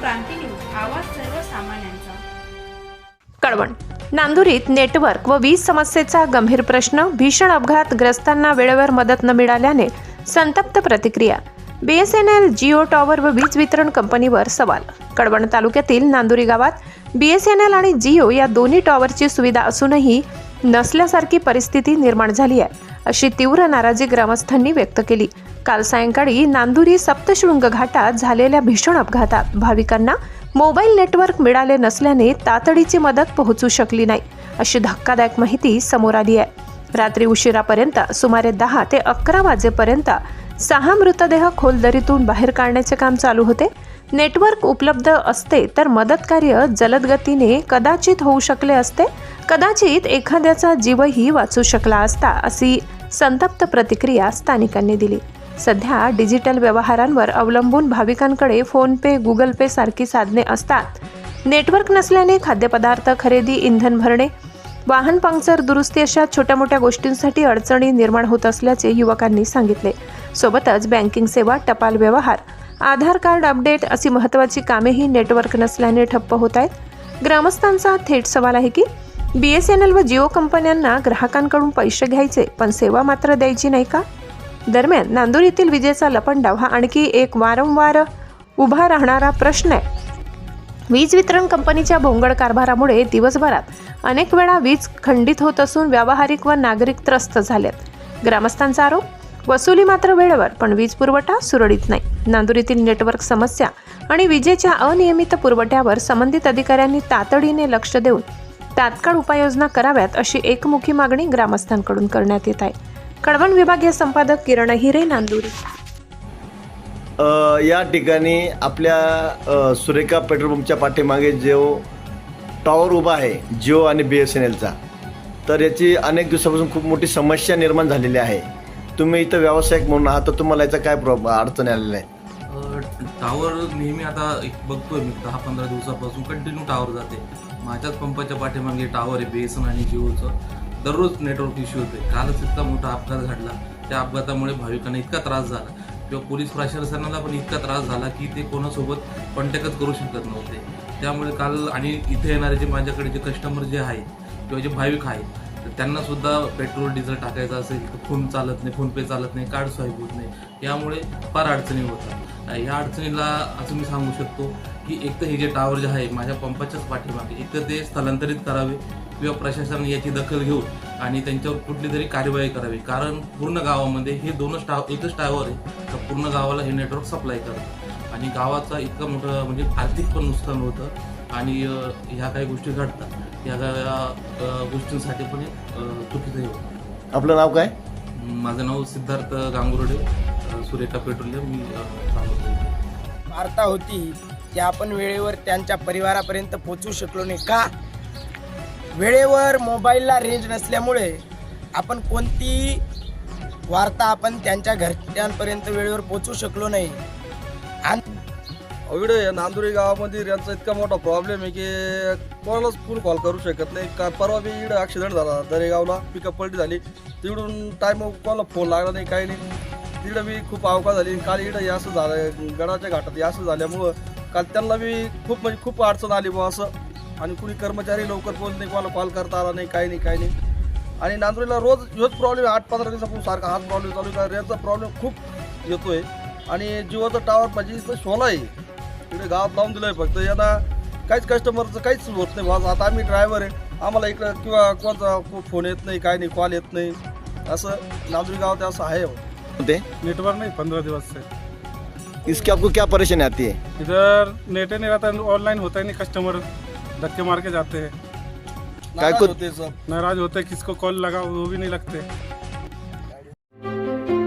क्रांती news आवाज सर्वसामान्यांचा. Kalwan नांदुरीत network व वीज समस्येचा गंभीर प्रश्न भीषण अपघात ग्रस्तांना वेळेवर मदत न मिळाल्याने संतप्त प्रतिक्रिया. बीएसएनएल जिओ टॉवर व वीज वितरण कंपनीवर सवाल. कळवण तालुक्यातील नांदुरी गावात बीएसएनएल आणि जिओ या दोन्ही टॉवरची सुविधा असूनही नसल्यासारखी परिस्थिती निर्माण झाली आहे अशी तीव्र नाराजी ग्रामस्थांनी व्यक्त केली. काल सायंकाळी नांदुरी सप्तशृंग घाटात झालेल्या भीषण अपघातात भाविकांना मोबाईल नेटवर्क मिळाले नसल्याने तातडीची मदत पोहोचू शकली नाही अशी धक्कादायक माहिती समोर आली आहे. रात्री उशिरापर्यंत सुमारे दहा ते अकरा वाजेपर्यंत सहा मृतदेह खोलदरीतून बाहेर काढण्याचे काम चालू होते. नेटवर्क उपलब्ध असते तर मदत कार्य जलद गतीने कदाचित होऊ शकले असते. कदाचित एखाद्याचा जीवही वाचू शकला असता अशी संतप्त प्रतिक्रिया स्थानिकांनी दिली. सध्या डिजिटल व्यवहारांवर अवलंबून भाविकांकडे फोनपे गुगल पे सारखी साधने असतात. नेटवर्क नसल्याने खाद्यपदार्थ खरेदी इंधन भरणे वाहन पंक्चर दुरुस्ती अशा छोट्या मोठ्या गोष्टींसाठी अडचणी निर्माण होत असल्याचे युवकांनी सांगितले. सोबतच बँकिंग सेवा टपाल व्यवहार आधार कार्ड अपडेट अशी महत्त्वाची कामेही नेटवर्क नसल्याने ठप्प होत आहेत. ग्रामस्थांचा थेट सवाल आहे की बी एस एन एल व जिओ कंपन्यांना ग्राहकांकडून पैसे घ्यायचे पण सेवा मात्र द्यायची नाही का? दरम्यान नांदूर येथील विजेचा लपंडाव हा आणखी एक वारंवार उभा राहणारा प्रश्न आहे. वीज वितरण कंपनीच्या भोंगळ कारभारामुळे दिवसभरात अनेक वेळा वीज खंडित होत असून व्यावहारिक व नागरिक त्रस्त झालेत. ग्रामस्थांचा आरोप वसुली मात्र वेळेवर पण वीज पुरवठा सुरळीत नाही. नांदुरीतील नेटवर्क समस्या आणि विजेच्या अनियमित पुरवठ्यावर संबंधित अधिकाऱ्यांनी तातडीने लक्ष देऊन तात्काळ उपाययोजना कराव्यात अशी एकमुखी मागणी ग्रामस्थांकडून करण्यात येत आहे. कळवण विभागीय संपादक किरण हिरे नांदुरी. या ठिकाणी आपल्या सुरेखा पेट्रोल पंपच्या पाठीमागे जो टॉवर उभा आहे जिओ आणि बी एस एन एलचा तर याची अनेक दिवसापासून खूप मोठी समस्या निर्माण झालेली आहे. तुम्ही इथं व्यावसायिक म्हणून आहात तर तुम्हाला याचा काय प्रॉब अडचणी आलेल्या आहे? टावर नेहमी आता एक बघतोय मी दहा पंधरा दिवसापासून कंटिन्यू टावर जाते. माझ्याच पंपाच्या पाठीमागे टावर आहे बेसन आणि जिओचं. दररोज नेटवर्क इश्यू होते. कालच इतका मोठा अपघात घडला. त्या अपघातामुळे भाविकांना इतका त्रास झाला. किंवा पोलीस प्रशासनाला पण इतका त्रास झाला की ते कोणासोबत कॉन्टॅक्टच करू शकत नव्हते. त्यामुळे काल आणि इथे येणारे जे माझ्याकडे जे कस्टमर जे आहेत किंवा जे भाविक आहेत तर त्यांना सुद्धा पेट्रोल डिझेल टाकायचं असेल तर फोन चालत नाही फोनपे चालत नाही कार्ड स्वाईप होत नाही. यामुळे फार अडचणी होतात. या अडचणीला असं मी सांगू शकतो की एक तर हे जे टावर जे आहे माझ्या पंपाच्याच पाठीमागे एक तर ते स्थलांतरित करावे. किंवा प्रशासनाने याची दखल घेऊन आणि त्यांच्यावर कुठली तरी कार्यवाही करावी. कारण पूर्ण गावामध्ये हे दोनच टाव एकच टावर आहे तर पूर्ण गावाला हे नेटवर्क सप्लाय करतं. आणि गावाचा इतका मोठं म्हणजे आर्थिक पण नुकसान होतं आणि ह्या काही गोष्टी घडतात. या गोष्टींसाठी पण चुकीचं होतं. आपलं नाव काय? माझं नाव सिद्धार्थ गांगुर्डे सुरेखा पेट्रोलियम मी. वार्ता होती की आपण वेळेवर त्यांच्या परिवारापर्यंत पोहोचू शकलो नाही का? वेळेवर मोबाईलला रेंज नसल्यामुळे आपण कोणती वार्ता आपण त्यांच्या घरच्यांपर्यंत वेळेवर पोचू शकलो नाही. आणि इकडे या नांदुरी गावामध्ये यांचा इतका मोठा प्रॉब्लेम आहे की कोणालाच फुल कॉल करू शकत नाही. का परवा मी इकडे ॲक्सिडेंट झाला दरेगावला पिकअप पलटी झाली. तिकडून टाईम कोणाला फोन लागला नाही काही नाही. तिकडं मी खूप अवकाश झाली. काल इकडं असं झालं गडाच्या घाटात असं झाल्यामुळं काल त्यांना मी खूप म्हणजे खूप अडचण आली बुवा असं. आणि कुणी कर्मचारी लवकर पोहोच नाही कोणाला कॉल करता आला नाही काही नाही काही नाही. आणि नांदुरीला रोज ह्योच प्रॉब्लेम आठ पंधरा दिवसापासून सारखा हाच प्रॉब्लेम चालू आहे का यांचा प्रॉब्लेम खूप येतोय. आणि जिओचा टावर इथं शोला आहे. इकडे गावात लावून दिलंय फक्त. यांना काहीच कस्टमरचं काहीच होत नाही. बस आता आम्ही ड्रायव्हर आहे. आम्हाला इकडं किंवा कोणता फोन येत नाही काय नाही कॉल येत नाही. असं नांदुरी गावात असं आहे हो. ते? नेटवर्क नहीं पंद्रह दिवस से इसकी आपको क्या परेशानी आती है? इधर नेट नहीं रहता ऑनलाइन होता ही नहीं कस्टमर धक्के मार के जाते हैं। काय नाराज कुछ- होते सब। नाराज होते हैं किसको कॉल लगा वो भी नहीं लगते।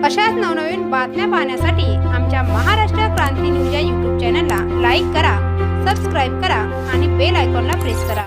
अशाच नवनवीन बातम्या पाहण्यासाठी आमच्या महाराष्ट्र क्रांती न्यूज या यूट्यूब चॅनलला लाईक करा सबस्क्राईब करा आणि बेल आयकॉनला प्रेस करा.